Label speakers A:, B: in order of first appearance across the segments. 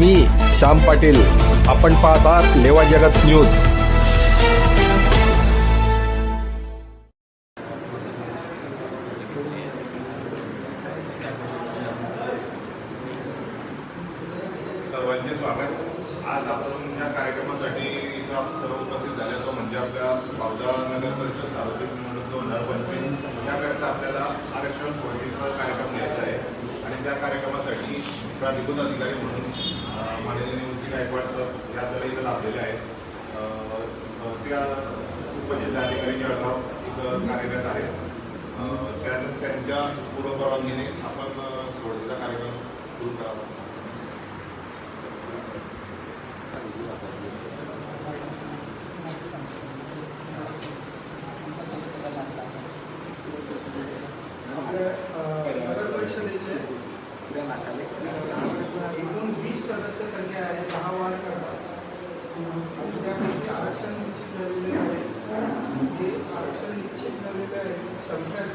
A: मी श्याम पाटील. आपण पाहतात लेवा जगत न्यूज
B: सर्वांचे स्वागत आज आपण या कार्यक्रमासाठी इथं आपण सर्व उपस्थित झाले तो म्हणजे आपल्या पावदा नगर परिषद सार्वत्रिक निवडणूक दोन हजार पंचवीस याकरिता आपल्याला आरक्षण सोडतीचा कार्यक्रम घ्यायचा आहे आणि त्या कार्यक्रमासाठी प्राधिकृत अधिकारी म्हणून अं, माननीय निवृत्ती गायकवाड सर या आपल्याला इथं लाभलेले आहेत अं, अं, त्या उपजिल्हाधिकारी जळगाव इथं कार्यरत आहेत अं, त्या त्यांच्या पूर्वपरवानगीने आपण अं, सोडतीचा कार्यक्रम सुरू करावा
C: आपल्या अ, नगर परिषदेचे एकूण वीस सदस्य संख्या आहे दहा वार्ड करता आणि त्यापैकी आरक्षण निश्चित झालेले आहे हे आरक्षण निश्चित झालेले आहे संख्या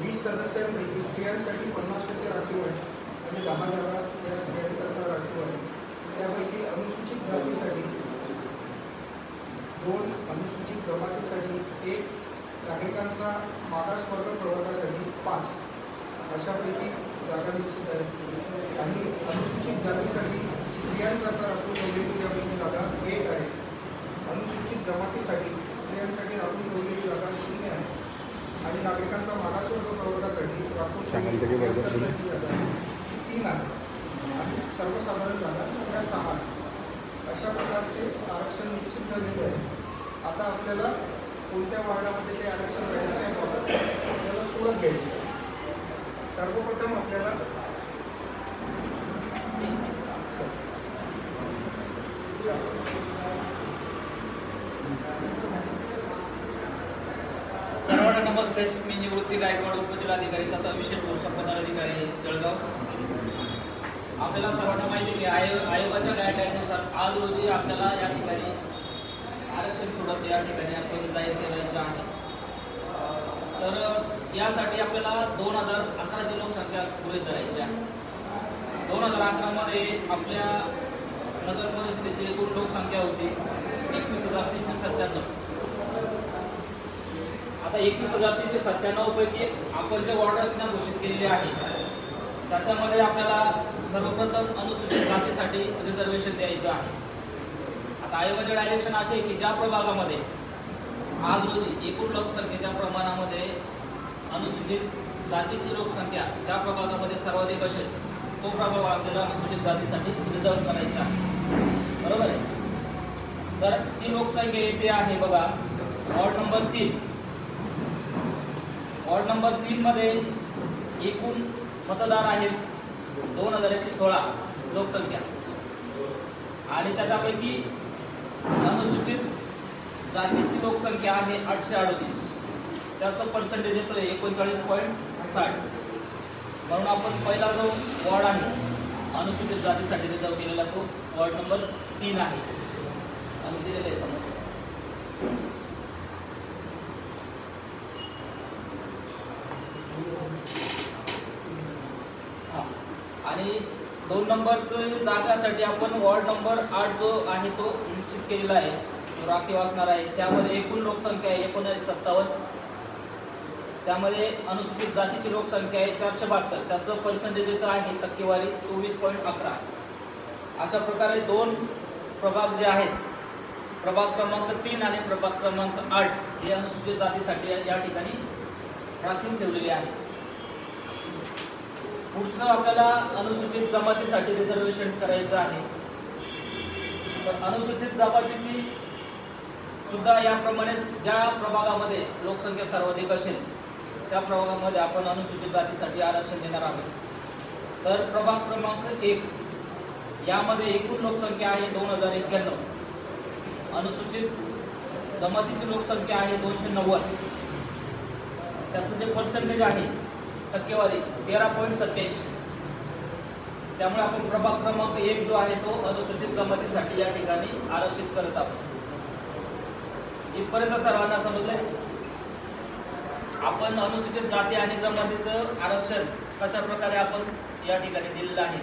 C: वीस सदस्यांपैकी स्त्रियांसाठी पन्नास टक्के राखीव आहे आणि दहा जागा या स्त्रियांकरता राखीव आहे त्यापैकी अनुसूचित जातीसाठी दोन अनुसूचित जमातीसाठी एक नागरिकांचा मागासवर्ग प्रवर्गासाठी पाच. अशापैकी जागा निश्चित आहे. आणि अनुसूचित जातीसाठी स्त्रियांकरता राखून ठेवलेली त्यापैकी जागा एक आहे. अनुसूचित जमातीसाठी स्त्रियांसाठी राखून ठेवलेली जागा शून्य आहे. आणि नागरिकांचा मागासवर्ग प्रवर्गासाठी राखून ठेवलेली. जागा ही तीन आहे. आणि सर्वसाधारण जागा त्या सहा आहेत. अशा प्रकारचे आरक्षण निश्चित झालेले आहे. आता आपल्याला कोणत्या वार्डामध्ये ते आरक्षण राहील त्या बाबत आपल्याला सुरुवात घ्यायची. सर्वप्रथम आपल्याला
D: सर्वांना नमस्ते. मी निवृत्ती गायकवाड उपजिल्हाधिकारी तथा विशेष संपदा अधिकारी जळगाव. आपल्याला सर्वांना माहिती आहे की आयो आयोगाच्या गाईडलाईननुसार आज रोजी आपल्याला या ठिकाणी आरक्षण सोडत या ठिकाणी आपण जाहीर करायचं आहे. तर यासाठी आपल्याला दोन हजार अकराची लोकसंख्या पुढे धरायची आहे. दोन हजार अकरामध्ये आपल्या नगर परिषदेची एकूण लोकसंख्या होती एकवीस हजार तीनशे सत्त्याण्णव. आता एकवीस हजार तीनशे सत्त्याण्णव पैकी आपण जे वॉर्ड रचना घोषित केलेली आहे त्याच्यामध्ये आपल्याला सर्वप्रथम अनुसूचित जातीसाठी रिझर्वेशन द्यायचं आहे. आता आयोगाचे डायरेक्शन असे की ज्या प्रभागामध्ये आज रोजी एकूण लोकसंख्येच्या प्रमाणामध्ये अनुसूचित जातीची लोकसंख्या त्या प्रभागामध्ये सर्वाधिक असेल तो प्रभाग आपल्याला अनुसूचित जातीसाठी रिझर्व करायचा आहे. बरोबर आहे? तर ती लोकसंख्या येथे आहे बघा वॉर्ड नंबर तीन. वॉर्ड नंबर तीन मध्ये एकूण मतदार आहेत दोन हजार एकशे सोळा लोकसंख्या. आणि त्याच्यापैकी अनुसूचित जातीची लोकसंख्या आहे आठशे अडतीस. त्याचं पर्सेंटेज येतो एकोणचाळीस पॉईंट साठ. म्हणून आपण पहिला जो वॉर्ड आहे अनुसूचित जातीसाठी रिझर्व केलेला तो वॉर्ड नंबर तीन आहे. आणि दिलेला आहे समोर. आणि दोन नंबरचं जागासाठी आपण वॉर्ड नंबर आठ जो आहे तो निश्चित केलेला आहे. तो राखीव असणार आहे त्यामध्ये एकूण लोकसंख्या आहे एकोणीसशे सत्तावन्न. त्यामध्ये अनुसूचित जातीची लोकसंख्या आहे चारशे बहात्तर. त्याचं पर्सेंटेज येतं आहे टक्केवारी चोवीस पॉईंट अकरा. अशा प्रकारे दोन प्रभाग जे आहेत प्रभाग क्रमांक तीन आणि प्रभाग क्रमांक आठ हे अनुसूचित जातीसाठी या- या ठिकाणी राखीव ठेवलेले आहे. पुढचं आपल्याला अनुसूचित जमातीसाठी रिझर्वेशन करायचं आहे. तर अनुसूचित जमातीची सुद्धा याप्रमाणे ज्या प्रभागामध्ये लोकसंख्या सर्वाधिक असेल त्या प्रभागामध्ये आपण अनुसूचित जातीसाठी आरक्षण देणार आहोत. तर प्रभाग क्रमांक एक यामध्ये एकूण लोकसंख्या आहे दोन हजार एक्क्याण्णव. अनुसूचित जमातीची लोकसंख्या आहे दोनशे नव्वद. त्याचं जे पर्सेंटेज आहे टक्केवारी तेरा पॉईंट सत्याऐंशी त्यामुळे आपण प्रभाग क्रमांक एक जो आहे तो अनुसूचित जमातीसाठी या ठिकाणी आरक्षित करत आहोत. इथपर्यंत सर्वांना समजलंय. आपण अनुसूचित जाती आणि जमातीचं आरक्षण कशा प्रकारे आपण या ठिकाणी दिलेलं आहे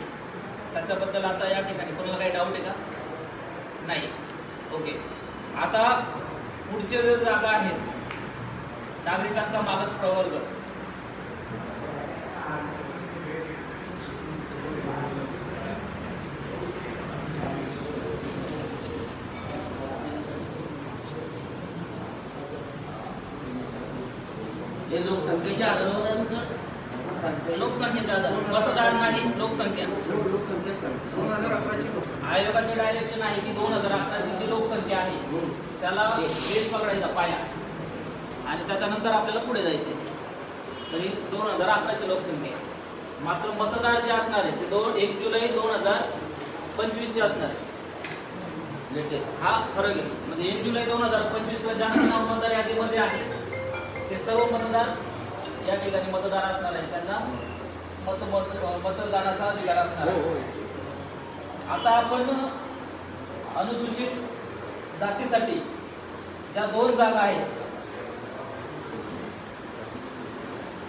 D: त्याच्याबद्दल आता या ठिकाणी कोणाला काही डाऊट आहे का? नाही. ओके आता पुढचे जे जागा आहेत नागरिकांचा मागास प्रवर्ग.
E: हे लोकसंख्येच्या आधारावर?
D: लोकसंख्येच्या आधारे मतदार नाही लोकसंख्या.
E: लोकसंख्या सांगता
C: दोन हजार अकराची लोकसंख्या.
D: आयोगाचे डायरेक्शन आहे की दोन हजार अकराची जी लोकसंख्या आहे त्याला बेस पकडायचा पाया. आणि त्याच्यानंतर आपल्याला पुढे जायचे तरी दोन हजार अकराची लोकसंख्या. आहे मात्र मतदार जे असणार आहे ते दोन एक जुलै दोन हजार पंचवीसचे असणार आहे.
E: लेटेस्ट
D: हा फरक आहे. म्हणजे एक जुलै दोन हजार पंचवीसला जास्त नाव मतदार यादीमध्ये आहे. ते सर्व मतदार या ठिकाणी मतदार असणार आहेत त्यांना मत मत मतदानाचा अधिकार असणार आहे. आता आपण अनुसूचित जातीसाठी ज्या दोन जागा आहेत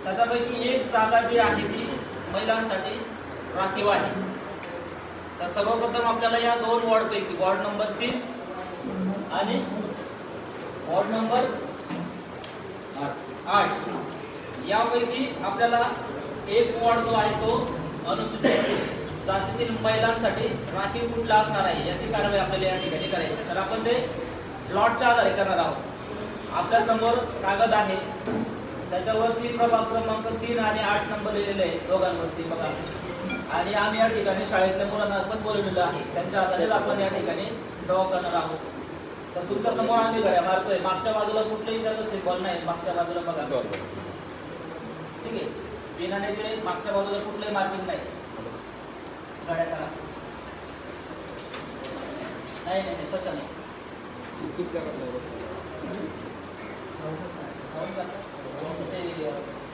D: त्याच्यापैकी एक जागा जी आहे ती महिलांसाठी राखीव आहे. तर सर्वप्रथम आपल्याला या दोन वॉर्डपैकी वॉर्ड नंबर तीन आणि वॉर्ड नंबर आठ यापैकी आपल्याला एक वॉर्ड जो आहे तो अनुसूचित जातीतील महिलांसाठी राखीव कुठला असणार आहे? याची कारवाई आपल्याला या ठिकाणी करायची आहे. तर आपण ते प्लॉटच्या आधारे करणार आहोत. आपल्यासमोर कागद आहे. त्याच्यावरती प्रभाग क्रमांक तीन आणि आठ नंबर लिहिलेले आहे दोघांवरती बघा. आणि आम्ही या ठिकाणी शाळेतल्या मुलांना पण बोलवलेलं आहे. त्यांच्या आधारेच आपण या ठिकाणी ड्रॉ करणार आहोत. तर तुमच्यासमोर आम्ही घड्या मारतोय. मागच्या बाजूला कुठलंही त्याचं सिम्बॉल नाही. मागच्या बाजूला बघा. ठीक आहे? बिनाने ते मागच्या बाजूला कुठलंही मार्किंग नाही. गाड्या करा. नाही नाही तसं नाही.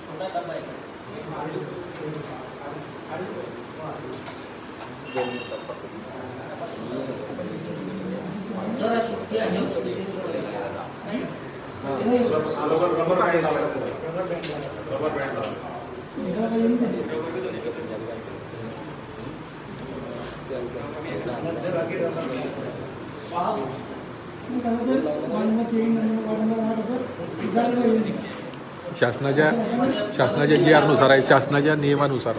D: छोटा डब्बा आहे.
E: जरा सुट्टी आहे
B: रबर रबर बँड लावला रबर बँड लावला.
A: शासनाच्या शासनाच्या जी आरनुसार आहे शासनाच्या नियमानुसार.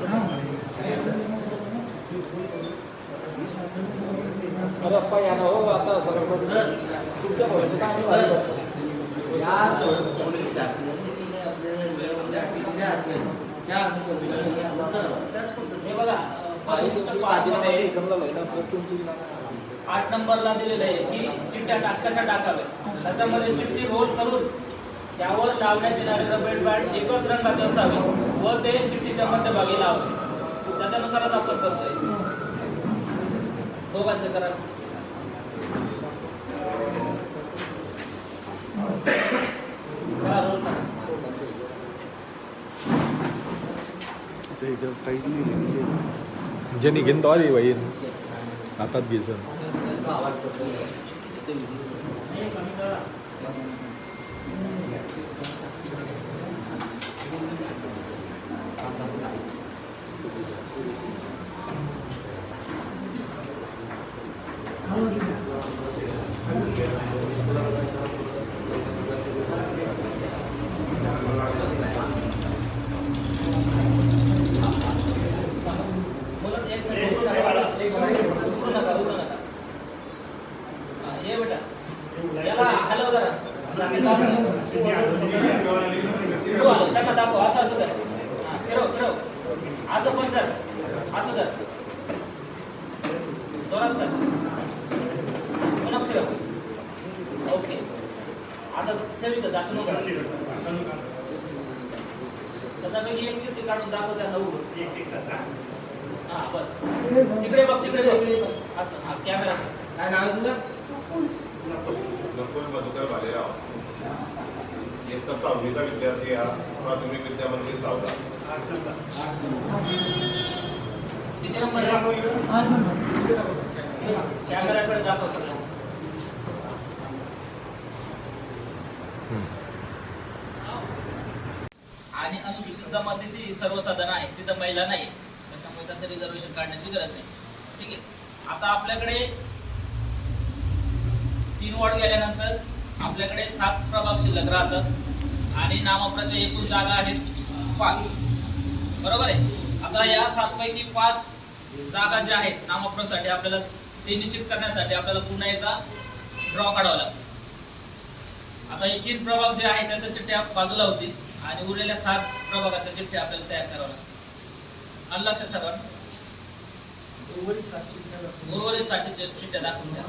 E: या आपण करावं.
C: त्याच पद्धतीने
D: हे बघा परिशिष्ट पाचमध्ये आठ नंबरला दिलेलं आहे की चिठ्ठ्या टाक कशा टाकाव्या? त्याच्यामध्ये चिठ्ठी रोल करून त्यावर लावण्यात येणारे रबेड बँड एकच रंगाचे असावे व ते चिठ्ठीच्या मध्यभागी लावावे. त्याच्यानुसारच आपण करतोय. दोघांचे करा करा, roll करा.
A: ज्यांनी घेऊन तो आधी बाई हातात घ्यायचं
E: त्यांचा आवाज
D: Thank you. ठेव इथं, दाखवू. त्याच्यापैकी एक चिठ्ठी काढून दाखव त्यांना उभं. हा बस. तिकडे बघ तिकडे बघ. असं हा कॅमेरा
E: काय नाव आहे तुझं?
B: गणपती मधुकर भालेराव इयत्ता सहावीचा विद्यार्थी हा प्राथमिक विद्यामंदिर सावधा
D: किती नंबर कॅमेराकडे दाखव सगळं आणि अनुसूचित जमातीची सर्वसाधारण आहे तिथं महिला नाही त्याच्यामुळे त्यांचं रिझर्वेशन काढण्याची गरज नाही. ठीक आहे. आता आपल्याकडे तीन वॉर्ड गेल्यानंतर आपल्याकडे सात प्रभाग शिल्लक राहतात आणि नामाप्रच्या एकूण जागा आहेत पाच. बरोबर आहे? आता या सातपैकी पाच जागा ज्या आहेत नामप्रसाठी आपल्याला ते निश्चित करण्यासाठी आपल्याला पुन्हा एकदा ड्रॉ काढावं लागतो. आता हे तीन प्रभाग जे आहेत त्याचं चिठ्ठ्या बाजूला होतील आणि उरलेल्या सात प्रभागाच्या चिठ्ठ्या आपल्याला तयार कराव्या लागतील. आलं लक्षात सर्वांना
C: उर्वरित सात चिठ्ठ्या.
D: उर्वरित चिठ्ठ्या दाखवून द्या.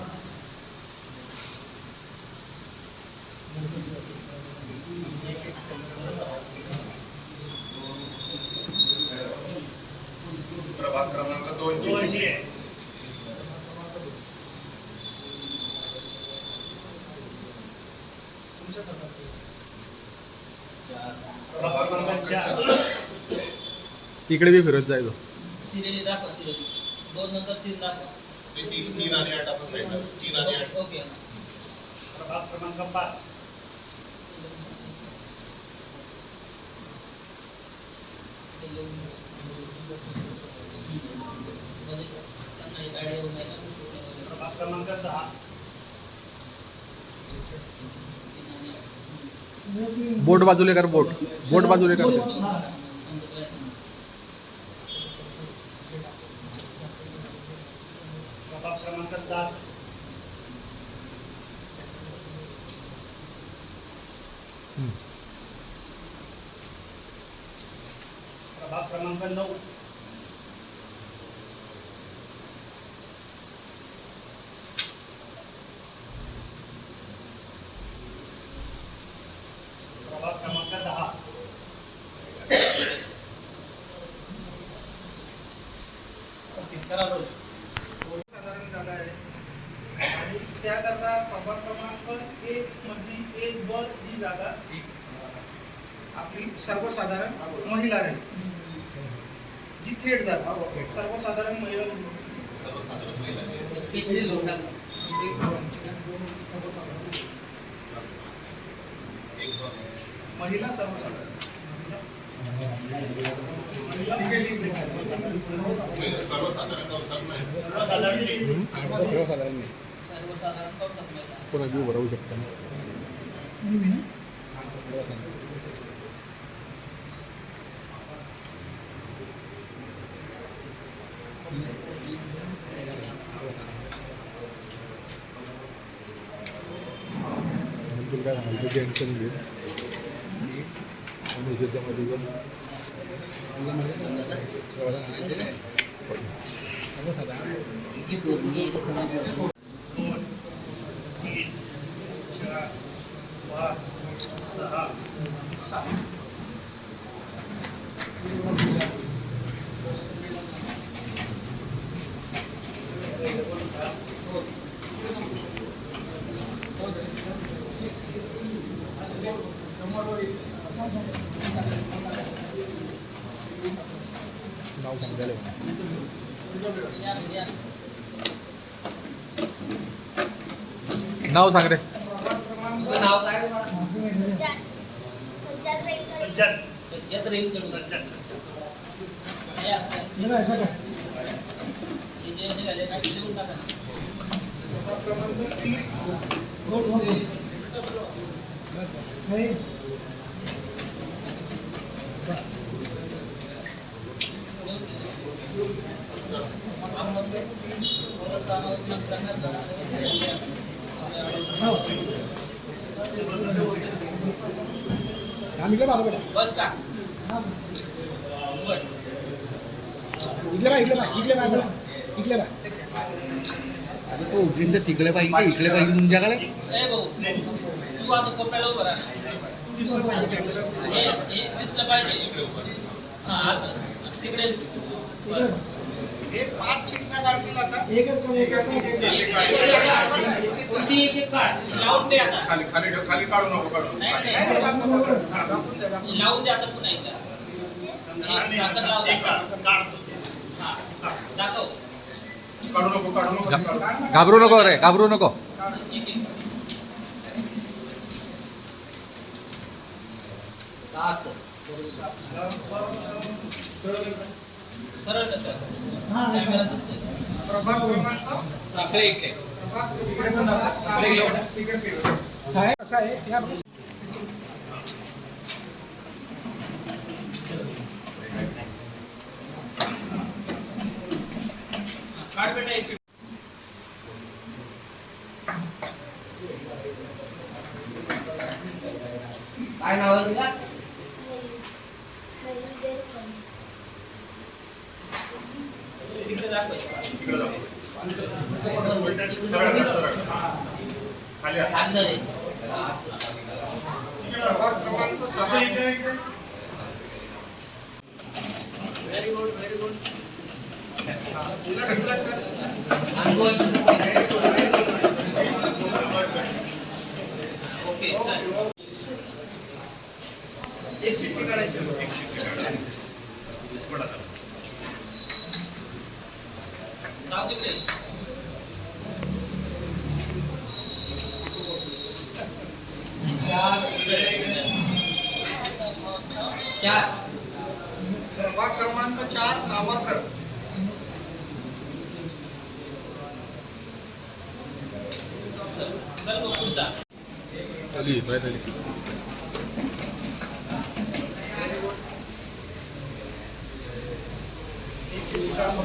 B: प्रभाग क्रमांक दोनची
C: तुमच्याच हातात आहे.
B: प्रभाग क्रमांक चार
A: इकडे बी फिरत जायचो
D: सिरियली दाखवा सिरियली दोन नंतर तीन दाखवा.
B: ते तीन तीन आणि आठ आपण साईडला. तीन आणि आठ.
D: Okay okay.
F: प्रभाग क्रमांक पाच.
D: म्हणजे त्यांना एक idea येऊन जाईल ना.
F: प्रभाग क्रमांक सहा.
A: बोट बाजूले कर बोट. बोट बाजूले कर.
F: प्रभाग क्रमांक नऊ प्रभाग क्रमांक दहा
D: ओके करा रोल
C: साधारण जागा आहे आणि त्याकरता प्रभाग क्रमांक एक मधली एक ब ही जागा आपली सर्वसाधारण महिला आहे जी थेट जागा सर्वसाधारण महिला
B: सर्वसाधारण महिला आहे.
E: किती लोकांना
C: एक
B: एक दोन.
C: महिला सर्वसाधारण महिला
B: सर्वसाधारण नाही
A: कोणा जीव भरवू शकता तुला काय सांगाल टेन्शन घे आणि त्याच्यामध्ये पण
E: ही दोन्ही इथं कमी पडतो.
F: दोन तीन चार पाच सहा
C: सात
A: नाव सांग रे.
E: नाव काय येईल तुला.
F: सज्जन
D: या हे जे निघाले ना ते लिहून टाका ना.
C: प्रभाग क्रमांक तीन
D: आपण बस का? बट
E: आता तो उठलीन तर तिकडे पाहिजे इकडे पाहिजे तुमच्याकडे?
D: ए भाऊ तू असं कोपऱ्याला उभं राहा. दिसलं पाहिजे हा असं. तिकडे.
C: हे पाच चिठ्ठ्या काढतील आता.
E: कोणती एक एक काढ.
D: लावून दे आता.
B: खाली खाली ठेव, खाली काढू नको काढू
D: नाही
C: नाही, दाखवून.
D: लावून दे आता पुन्हा एकदा.
F: काढतो.
D: हा दाखव.
A: घाबरू नको रे घाबरू नको.
E: सात.
D: सरळ जातं.
C: प्रभाग क्रमांक
D: इकडे इकडे
C: साहेब असं आहे या
D: काढ बेटा एक चिठ्ठी.
E: काय नाव आहे तुझं?
D: तिकडे दाखवायचं
B: इकडे जाऊ.
E: इकडे
B: सरळ
E: बघ.
B: सरळ खाली हात.
E: खांदा रे.
C: प्रभाग क्रमांक सहा व्हेरी गुड व्हेरी गुड उलट उलट कर
E: Ongole.
C: Very good very good
D: okay चल.
C: एक चिठ्ठी काढायची
B: एक शिट्टी काढा. पुढं जा.
D: जाऊ तिकडे
E: चार.
C: प्रभाग क्रमांक चार नामाकर
D: चल चल मग पुढचा
A: आली बाहेर आली
C: एक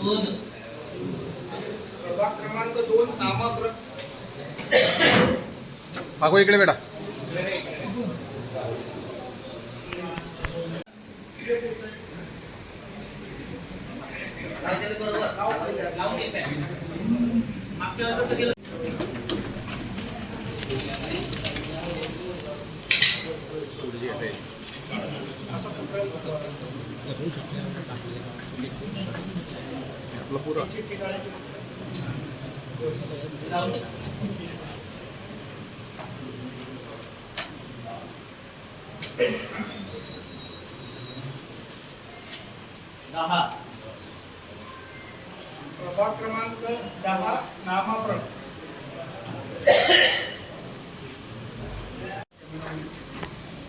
E: दोन.
C: प्रभाग क्रमांक दोन नामाकर
A: इकडे बेटा
E: काहीतरी बरोबर.
D: लावून घेत आहे मागच्या वेळेला कसं केलं
A: आपलं पुरा
C: एक चिठ्ठी
E: दहा.
C: प्रभाग क्रमांक दहा नामाप्रम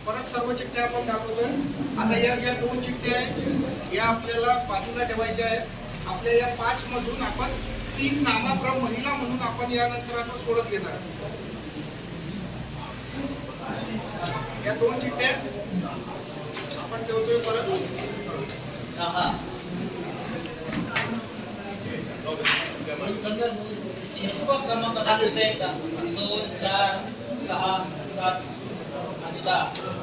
C: परत सर्व चिठ्ठ्या आपण दाखवतोय. आता या ज्या दोन चिठ्ठ्या आहेत. या आपल्याला बाजूला ठेवायच्या आहेत. आपल्या या पाच मधून आपण तीन नामाक्रम महिला म्हणून आपण यानंतर आता सोडत घेणार या दोन चिठ्ठ्या आपण ठेवतोय परत.
D: क्रमांक दोन चार सहा सात आणि दहा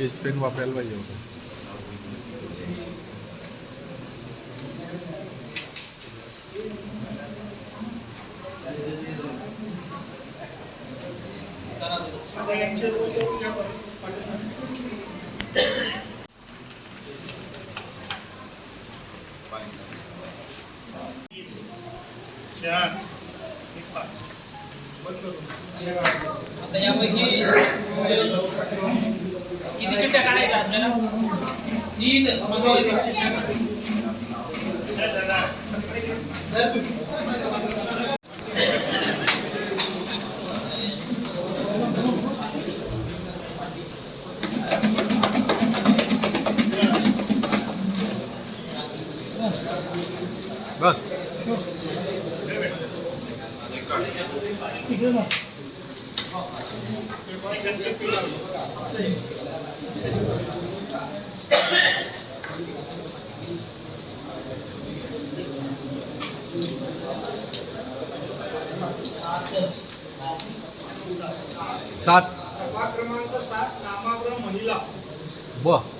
A: स्केच पेन वापरायला पाहिजे होतं.
F: चार एक पाच
C: बंद करून
D: आता यापैकी किती चिठ्ठ्या काढायच्या आपल्याला
E: तीन
A: सात.
C: प्रभाग क्रमांक सात नामाग्र महिला.
A: ब.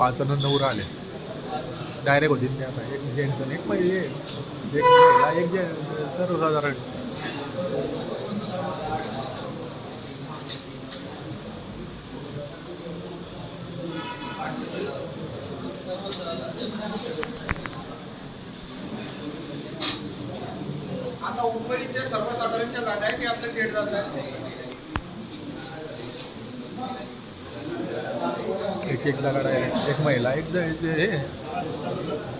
D: पाच जण नऊ आले. डायरेक्ट होतील ते आता. एक जेंट्स आणि एक पहिले. एक महिला एक जे सर्वसाधारण.
C: आता उर्वरित जे सर्वसाधारणच्या जागा आहे ते आपल्या थेट जात आहे
D: एक दगड आहे एक महिला एक हे.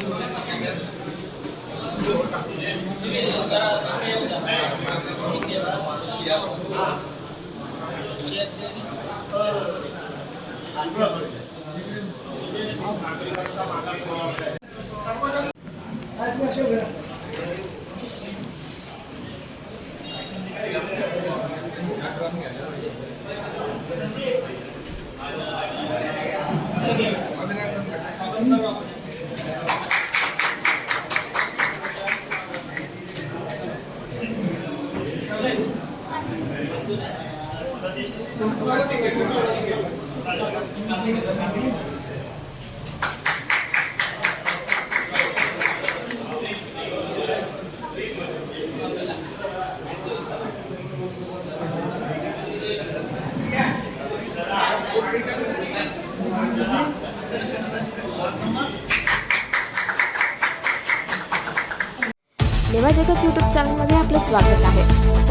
G: लेवा जगत यूट्यूब चॅनलमध्ये आपलं स्वागत.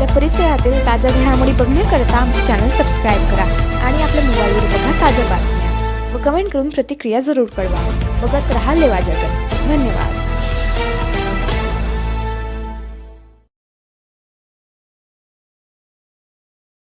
G: आपल्या परिसरातील ताज्या घडामोडी बघण्याकरता आमचे चॅनल सबस्क्राईब करा आणि आपल्या मोबाईलवर बघा ताज्या बातम्या व कमेंट करून प्रतिक्रिया जरूर कळवा. बघत राहा लेवा जगत. धन्यवाद.